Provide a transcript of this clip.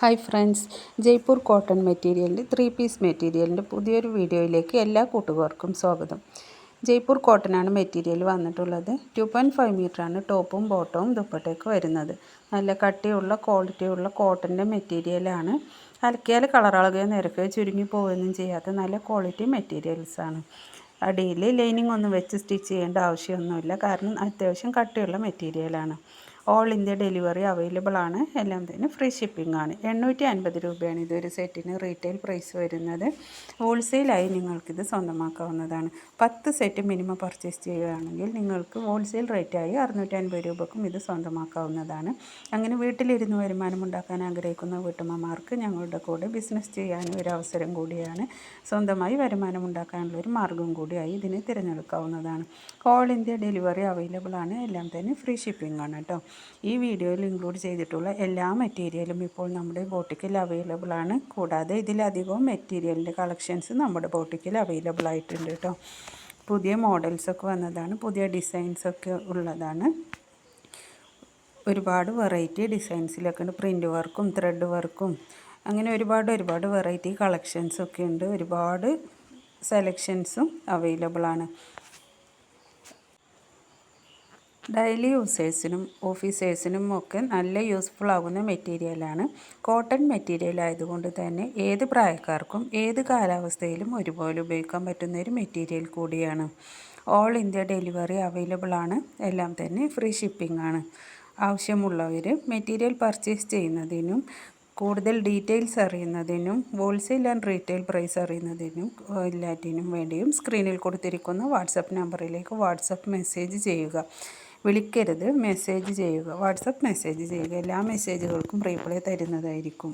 Hi friends. Jaipur cotton മെറ്റീരിയലിന്റെ three piece മെറ്റീരിയലിന്റെ പുതിയൊരു വീഡിയോയിലേക്ക് എല്ലാ കൂട്ടുകാർക്കും സ്വാഗതം. ജയ്പൂർ കോട്ടനാണ് മെറ്റീരിയൽ വന്നിട്ടുള്ളത്. ടു പോയിന്റ് ഫൈവ് മീറ്ററാണ് ടോപ്പും ബോട്ടവും ദുപ്പട്ടയൊക്കെ വരുന്നത്. നല്ല കട്ടിയുള്ള ക്വാളിറ്റിയുള്ള കോട്ടന്റെ മെറ്റീരിയലാണ്. അലക്കിയാൽ കളറളകയോ നിരക്കുകയോ ചുരുങ്ങി പോവുകയൊന്നും ചെയ്യാത്ത നല്ല ക്വാളിറ്റി മെറ്റീരിയൽസാണ്. അടിയിൽ ലൈനിങ് ഒന്നും വെച്ച് സ്റ്റിച്ച് ചെയ്യേണ്ട ആവശ്യമൊന്നുമില്ല. കാരണം അത്യാവശ്യം കട്ടിയുള്ള മെറ്റീരിയലാണ്. ഓൾ ഇന്ത്യ ഡെലിവറി അവൈലബിൾ ആണ്. എല്ലാം തന്നെ ഫ്രീ ഷിപ്പിംഗ് ആണ്. എണ്ണൂറ്റി അൻപത് രൂപയാണ് ഇതൊരു സെറ്റിന് റീറ്റെയിൽ പ്രൈസ് വരുന്നത്. ഹോൾസെയിലായി നിങ്ങൾക്കിത് സ്വന്തമാക്കാവുന്നതാണ്. പത്ത് സെറ്റ് മിനിമം പർച്ചേസ് ചെയ്യുകയാണെങ്കിൽ നിങ്ങൾക്ക് ഹോൾസെയിൽ റേറ്റായി അറുന്നൂറ്റി അൻപത് രൂപക്കും ഇത് സ്വന്തമാക്കാവുന്നതാണ്. അങ്ങനെ വീട്ടിലിരുന്ന് വരുമാനം ഉണ്ടാക്കാൻ ആഗ്രഹിക്കുന്ന വീട്ടമ്മമാർക്ക് ഞങ്ങളുടെ കൂടെ ബിസിനസ് ചെയ്യാനും ഒരു അവസരം കൂടിയാണ്. സ്വന്തമായി വരുമാനം ഉണ്ടാക്കാനുള്ള ഒരു മാർഗം കൂടിയായി ഇതിനെ തിരഞ്ഞെടുക്കാവുന്നതാണ്. ഓൾ ഇന്ത്യ ഡെലിവറി അവൈലബിൾ ആണ്. എല്ലാം തന്നെ ഫ്രീ ഷിപ്പിംഗ് ആണ് കേട്ടോ. ഈ വീഡിയോയിൽ ഇൻക്ലൂഡ് ചെയ്തിട്ടുള്ള എല്ലാ മെറ്റീരിയലും ഇപ്പോൾ നമ്മുടെ ബോട്ടിക്കിൽ അവൈലബിൾ ആണ്. കൂടാതെ ഇതിലധികവും മെറ്റീരിയലിന്റെ കളക്ഷൻസ് നമ്മുടെ ബോട്ടിക്കിൽ അവൈലബിൾ ആയിട്ടുണ്ട് കേട്ടോ പുതിയ മോഡൽസൊക്കെ വന്നതാണ് പുതിയ ഡിസൈൻസൊക്കെ ഉള്ളതാണ്. ഒരുപാട് വെറൈറ്റി ഡിസൈൻസിലൊക്കെ ഉണ്ട്. പ്രിന്റ് വർക്കും ത്രെഡ് വർക്കും അങ്ങനെ ഒരുപാട് ഒരുപാട് വെറൈറ്റി കളക്ഷൻസൊക്കെ ഉണ്ട്. ഒരുപാട് സെലക്ഷൻസും അവൈലബിൾ ആണ്. ഡെയിലി യൂസേഴ്സിനും ഓഫീസേഴ്സിനും ഒക്കെ നല്ല യൂസ്ഫുൾ ആകുന്ന മെറ്റീരിയലാണ്. കോട്ടൺ മെറ്റീരിയൽ ആയതുകൊണ്ട് തന്നെ ഏത് പ്രായക്കാർക്കും ഏത് കാലാവസ്ഥയിലും ഒരുപോലെ ഉപയോഗിക്കാൻ പറ്റുന്ന ഒരു മെറ്റീരിയൽ കൂടിയാണ്. ഓൾ ഇന്ത്യ ഡെലിവറി അവൈലബിൾ ആണ്. എല്ലാം തന്നെ ഫ്രീ ഷിപ്പിംഗ് ആണ്. ആവശ്യമുള്ളവർ മെറ്റീരിയൽ പർച്ചേസ് ചെയ്യുന്നതിനും കൂടുതൽ ഡീറ്റെയിൽസ് അറിയുന്നതിനും ഹോൾസെയിൽ ആൻഡ് റീറ്റെയിൽ പ്രൈസ് അറിയുന്നതിനും എല്ലാറ്റിനും വേണ്ടിയും സ്ക്രീനിൽ കൊടുത്തിരിക്കുന്ന വാട്സപ്പ് നമ്പറിലേക്ക് വാട്സപ്പ് മെസ്സേജ് ചെയ്യുക. വിളിക്കരുത്. മെസ്സേജ് ചെയ്യുക. വാട്സപ്പ് മെസ്സേജ് ചെയ്യുക. എല്ലാ മെസ്സേജുകൾക്കും റീപ്ലൈ തരുന്നതായിരിക്കും.